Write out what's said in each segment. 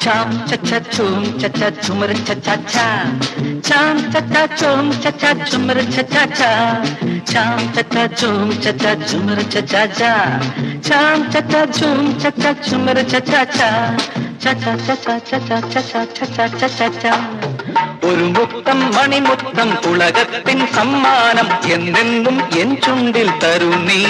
cha cha chum cha cha chumar cha cha cha Chom cha cha chum cha cha chumar cha cha cha Chom cha cha chum cha cha chumar cha cha cha Chom cha cha chum cha cha chumar cha cha cha cha cha cha cha cha cha cha cha cha cha cha cha ഒരു മുത്തം മണിമുത്തം ഉലകത്തിൻ സമ്മാനം എന്നെന്നും N ചുണ്ടിൽ തരുന്നീ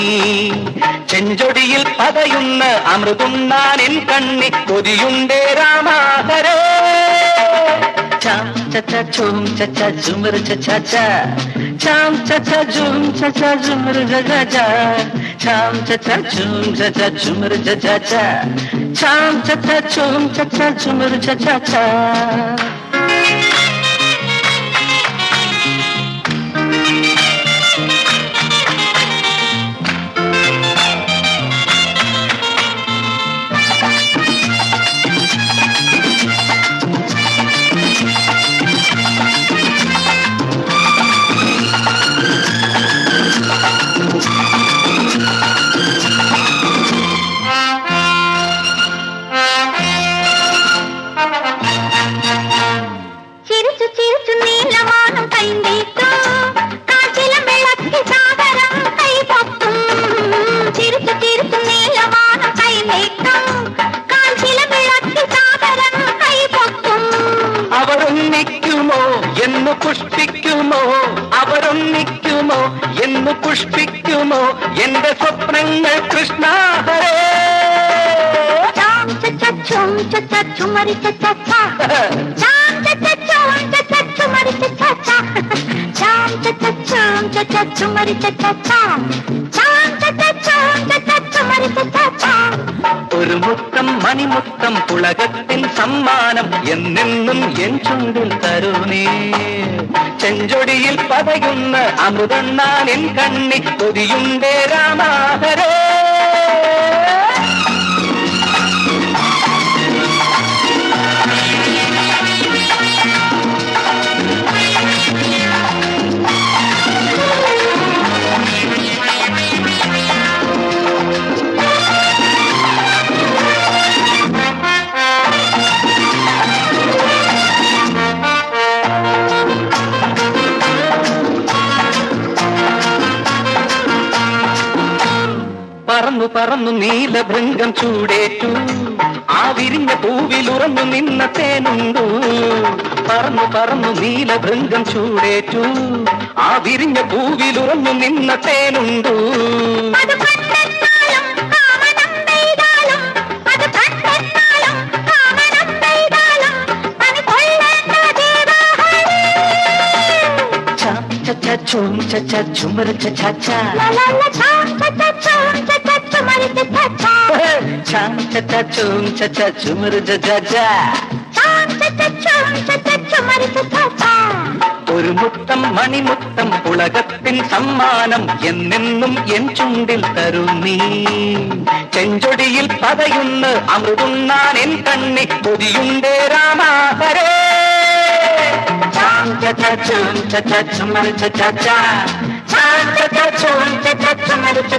ചെഞ്ചൊടിയിൽ പതയുന്ന അമൃതുണ്ണാൻ N കണ്ണി കൊതിയുണ്ടേ രാമാകര ചാം ചച്ച ചൂം ചച്ച ചുമർ ചച്ച ച ചാം ചച്ച ജൂം ചച്ച ചുമർ ചാം ചച്ച ചൂം ചച്ച ചുമർ ചാം ചച്ച ചൂം ചച്ച ചുമർ ജജ എന്ന് പുഷ്പിക്കുമോ? അവരൊന്നിക്കുമോ? എന്ന് പുഷ്പിക്കുമോ? എന്റെ സ്വപ്നങ്ങൾ കൃഷ്ണാഹരേ ചാം ചുമരിച്ച ചച്ചുമരി ஒரு முத்தம் மணிமுத்தம் புலகத்தின் சம்மானம் என்னென்னும் என் சுண்டில் தருணே செஞ்சொடியில் பதையுன்ன அமுதன் நான் என் கண்ணி கொதியுண்டே ராமாகரே. പറന്നു പറന്നു നീലഭൃംഗം ചൂടേറ്റു. ആ വിരിഞ്ഞ പൂവിലുറന്നു നിന്ന തേനുണ്ടു. പറന്നു പറന്നു നീലഭൃംഗം ചൂടേറ്റു. ആ വിരിഞ്ഞ പൂവിലുറന്നു നിന്ന തേനുണ്ടു. ചും ചുമര ചാ ചാ చాం చత చూం చత చుమరు జజా ஒரு முத்தம் மணிமுத்தம் உலகத்தின் சம்மானம் என்னென்னும் என் சுண்டில் தரும் நீ செஞ்சொடியில் பதையுன்னு அமிர்துன்னான் என் கண்ணி பொதியுண்டே ராமாபரே சுமரிச்சு சுமரிச்சு